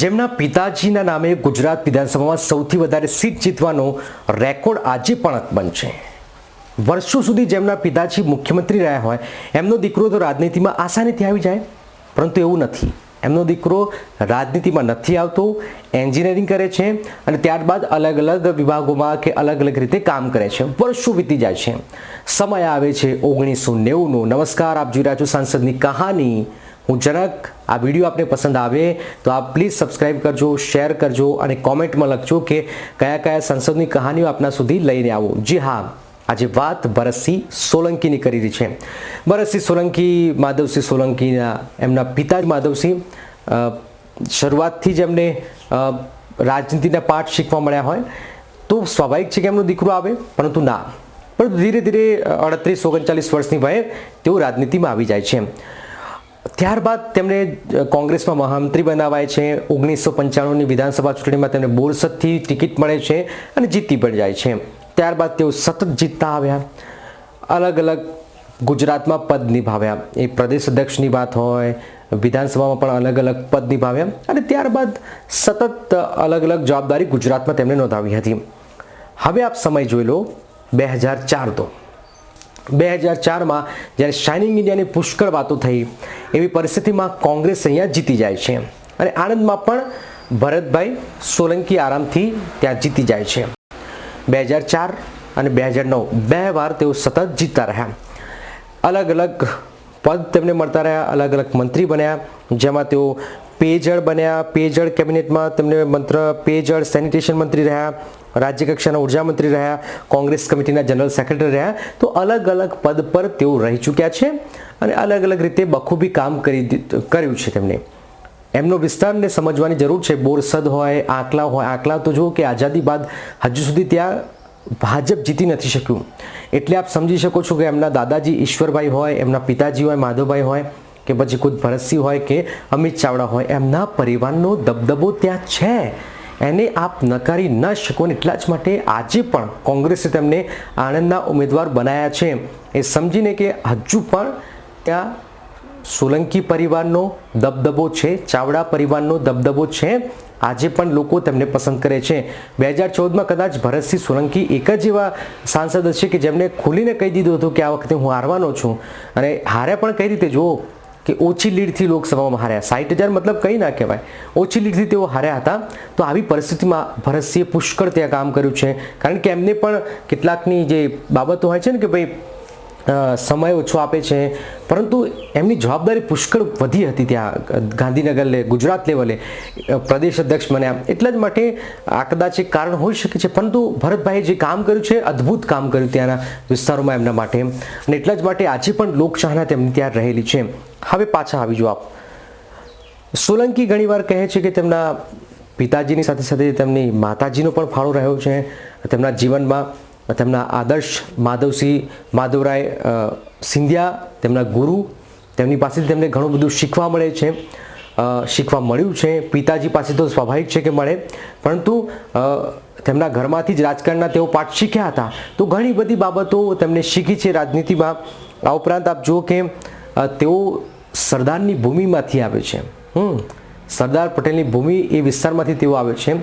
જેમના પિતાજીના નામે ગુજરાત વિધાનસભામાં સૌથી વધારે સીટ જીતવાનો રેકોર્ડ આજે પણ અકબંધ છે વર્ષો સુધી જેમના પિતાજી મુખ્યમંત્રી રહ્યા હોય, એમનો દીકરો તો રાજનીતિમાં આસાનીથી આવી જાય, પરંતુ એવું નથી. એમનો દીકરો રાજનીતિમાં નથી આવતો, એન્જિનિયરિંગ કરે છે અને ત્યારબાદ અલગ અલગ વિભાગોમાં કે અલગ અલગ રીતે કામ કરે છે. વર્ષો વીતી જાય છે. સમય આવે છે ઓગણીસો નેવુંનો. નમસ્કાર, આપ જોઈ રહ્યા છો સાંસદની કહાની હું જનક આ વીડિયો આપને પસંદ આવે તો આપ પ્લીઝ સબસ્ક્રાઇબ કરજો, શેર કરજો અને કોમેન્ટમાં લખજો કે કયા કયા સંસદની કહાનીઓ આપના સુધી લઈને આવો. જી હા, આજે વાત ભરતસિંહ સોલંકીની કરી રહી છે. ભરતસિંહ સોલંકી, માધવસિંહ સોલંકીના, એમના પિતા માધવસિંહ શરૂઆતથી જ એમને રાજનીતિના પાઠ શીખવા મળ્યા હોય. તો સ્વાભાવિક છે કે એમનો દીકરો આવે, પરંતુ ના. પરંતુ ધીરે ધીરે અડત્રીસ, ઓગણચાલીસ વર્ષની વયે તેઓ રાજનીતિમાં આવી જાય છે. ત્યારબાદ તેમને કોંગ્રેસમાં મહામંત્રી બનાવાય છે. ઓગણીસો પંચાણુંની વિધાનસભા ચૂંટણીમાં તેમને બોરસદથી ટિકિટ મળે છે અને જીતી પણ જાય છે. ત્યારબાદ તેઓ સતત જીતતા આવ્યા. અલગ અલગ ગુજરાતમાં પદ નિભાવ્યા. એ પ્રદેશ અધ્યક્ષની વાત હોય, વિધાનસભામાં પણ અલગ અલગ પદ નિભાવ્યા અને ત્યારબાદ સતત અલગ અલગ જવાબદારી ગુજરાતમાં તેમણે નોંધાવી હતી. હવે આપ સમય જોઈ લો, બે હજાર ચાર તો. બે હજાર ચારમાં જ્યારે શાઇનિંગ ઇન્ડિયાની પુષ્કળ વાતો થઈ, એવી પરિસ્થિતિમાં કોંગ્રેસ અહીંયા જીતી જાય છે. અને આણંદમાં પણ ભરતભાઈ સોલંકી આરામથી ત્યાં જીતી જાય છે. બે હજાર ચાર અને બે હજાર નવ બે વાર તેઓ સતત જીતતા રહ્યા. અલગ અલગ પદ તેમને મળતા રહ્યા, અલગ અલગ મંત્રી બન્યા, જેમાં તેઓ પેયજળ બન્યા પેયજળ કેબિનેટમાં તેમને મંત્ર પેયજળ સેનિટેશન મંત્રી રહ્યા રાજ્ય કક્ષાના ઊર્જા મંત્રી રહ્યા, કોંગ્રેસ કમિટીના જનરલ સેક્રેટરી રહ્યા, તો અલગ અલગ પદ પર તેઓ રહી ચૂક્યા છે અને અલગ અલગ રીતે બખૂબી કામ કરી કર્યું છે તેમણે. એમનો વિસ્તારને સમજવાની જરૂર છે બોરસદ હોય, આંકલા હોય, આંકલા તો જુઓ કે આઝાદી બાદ હજુ સુધી ત્યાં ભાજપ જીતી નથી શક્યું. એટલે આપ સમજી શકો છો કે એમના દાદાજી ઈશ્વરભાઈ હોય, એમના પિતાજી હોય, માધવભાઈ હોય, કે પછી ખુદ ભરતસિંહ હોય કે અમિત ચાવડા હોય, એમના પરિવારનો દબદબો ત્યાં છે. એને આપ નકારી ન શકો એટલા જ માટે આજે પણ કોંગ્રેસે તેમને આણંદના ઉમેદવાર બનાવ્યા છે. એ સમજીને કે હજુ પણ ત્યાં સોલંકી પરિવારનો દબદબો છે, ચાવડા પરિવારનો દબદબો છે. આજે પણ લોકો તેમને પસંદ કરે છે. બે હજાર ચૌદમાં કદાચ ભરતસિંહ સોલંકી એક જ એવા સાંસદ હશે કે જેમણે ખુલીને કહી દીધું હતું કે આ વખતે હું હારવાનો છું. અને હારે પણ કઈ રીતે? જુઓ કે ઓછી લીડથી લોકસભામાં હાર્યા. સાઠ હજાર મતલબ કંઈ ના કહેવાય. ઓછી લીડથી તેઓ હાર્યા હતા. તો આવી પરિસ્થિતિમાં ભરતસિંહે પુષ્કળ ત્યાં કામ કર્યું છે. કારણ કે એમને પણ કેટલાકની જે બાબતો હોય છે ને કે ભાઈ સમય ઓછો આપે છે. પરંતુ એમની જવાબદારી પુષ્કળ વધી હતી ત્યાં ગાંધીનગર લે ગુજરાત લેવલે. પ્રદેશ અધ્યક્ષ બન્યા. એટલા જ માટે આ કદાચ એક કારણ હોઈ શકે છે. પરંતુ ભરતભાઈએ જે કામ કર્યું છે, અદ્ભુત કામ કર્યું ત્યાંના વિસ્તારોમાં એમના માટે. અને એટલા જ માટે આજે પણ લોકચાહના તેમની ત્યાં રહેલી છે. હવે પાછા આવી જો આપ. સોલંકી ઘણીવાર કહે છે કે તેમના પિતાજીની સાથે સાથે તેમની માતાજીનો પણ ફાળો રહ્યો છે. તેમના જીવનમાં તેમના આદર્શ માધવસિંહ માધવરાય સિંધિયા, તેમના ગુરુ, તેમની પાસેથી તેમને ઘણું બધું શીખવા મળે છે. શીખવા મળ્યું છે. પિતાજી પાસે તો સ્વાભાવિક છે કે મળે. પરંતુ તેમના ઘરમાંથી જ રાજકારણના તેઓ પાઠ શીખ્યા હતા. તો ઘણી બધી બાબતો તેમને શીખી છે રાજનીતિમાં. આ ઉપરાંત આપ જુઓ કે તેઓ સરદારની ભૂમિમાંથી આવે છે. હમ. સરદાર પટેલની ભૂમિ એ વિસ્તારમાંથી તેઓ આવે છે.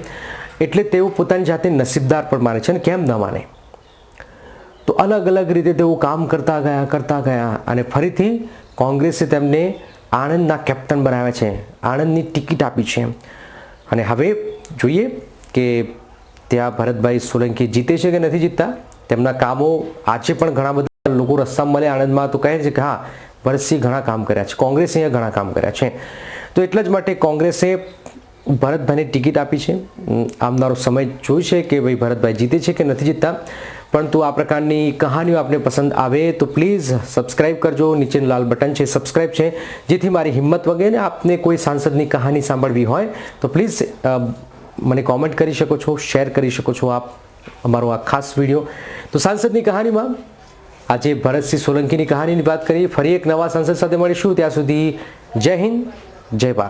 એટલે તેઓ પોતાની જાતે નસીબદાર પણ માને છે અને કેમ ન માને. તો અલગ અલગ રીતે તેઓ કામ કરતા ગયા કરતા ગયા અને ફરીથી કોંગ્રેસે તેમને આણંદના કેપ્ટન બનાવ્યા છે. આણંદની ટિકિટ આપી છે. અને હવે જોઈએ કે ત્યાં ભરતભાઈ સોલંકી જીતે છે કે નથી જીતતા? તેમના કામો આજે પણ ઘણા બધા લોકો રસ્તા મળે. આણંદમાં તો કહે છે કે હા ભરતસિંહ ઘણા કામ કર્યા છે. કોંગ્રેસે અહીંયા ઘણા કામ કર્યા છે. તો એટલા જ માટે કોંગ્રેસે ભરતભાઈને ટિકિટ આપી છે. આવનારો સમય જોઈશે કે ભાઈ ભરતભાઈ જીતે છે કે નથી જીતતા? પરંતુ આ પ્રકારની કહાનીઓ આપને પસંદ આવે તો પ્લીઝ સબસ્ક્રાઇબ કરજો. નીચેનું લાલ બટન છે સબસ્ક્રાઇબ છે, જેથી મારી હિંમત વગેરે આપને કોઈ સાંસદની કહાની સાંભળવી હોય તો પ્લીઝ મને કોમેન્ટ કરી શકો છો શેર કરી શકો છો આપ, અમારો આ ખાસ વીડિયો. તો સાંસદની કહાનીમાં આજે ભરતસિંહ સોલંકીની કહાનીની વાત કરીએ. ફરી એક નવા સાંસદ સાથે મળીશું. ત્યાં સુધી જય હિન્દ, જય ભારત.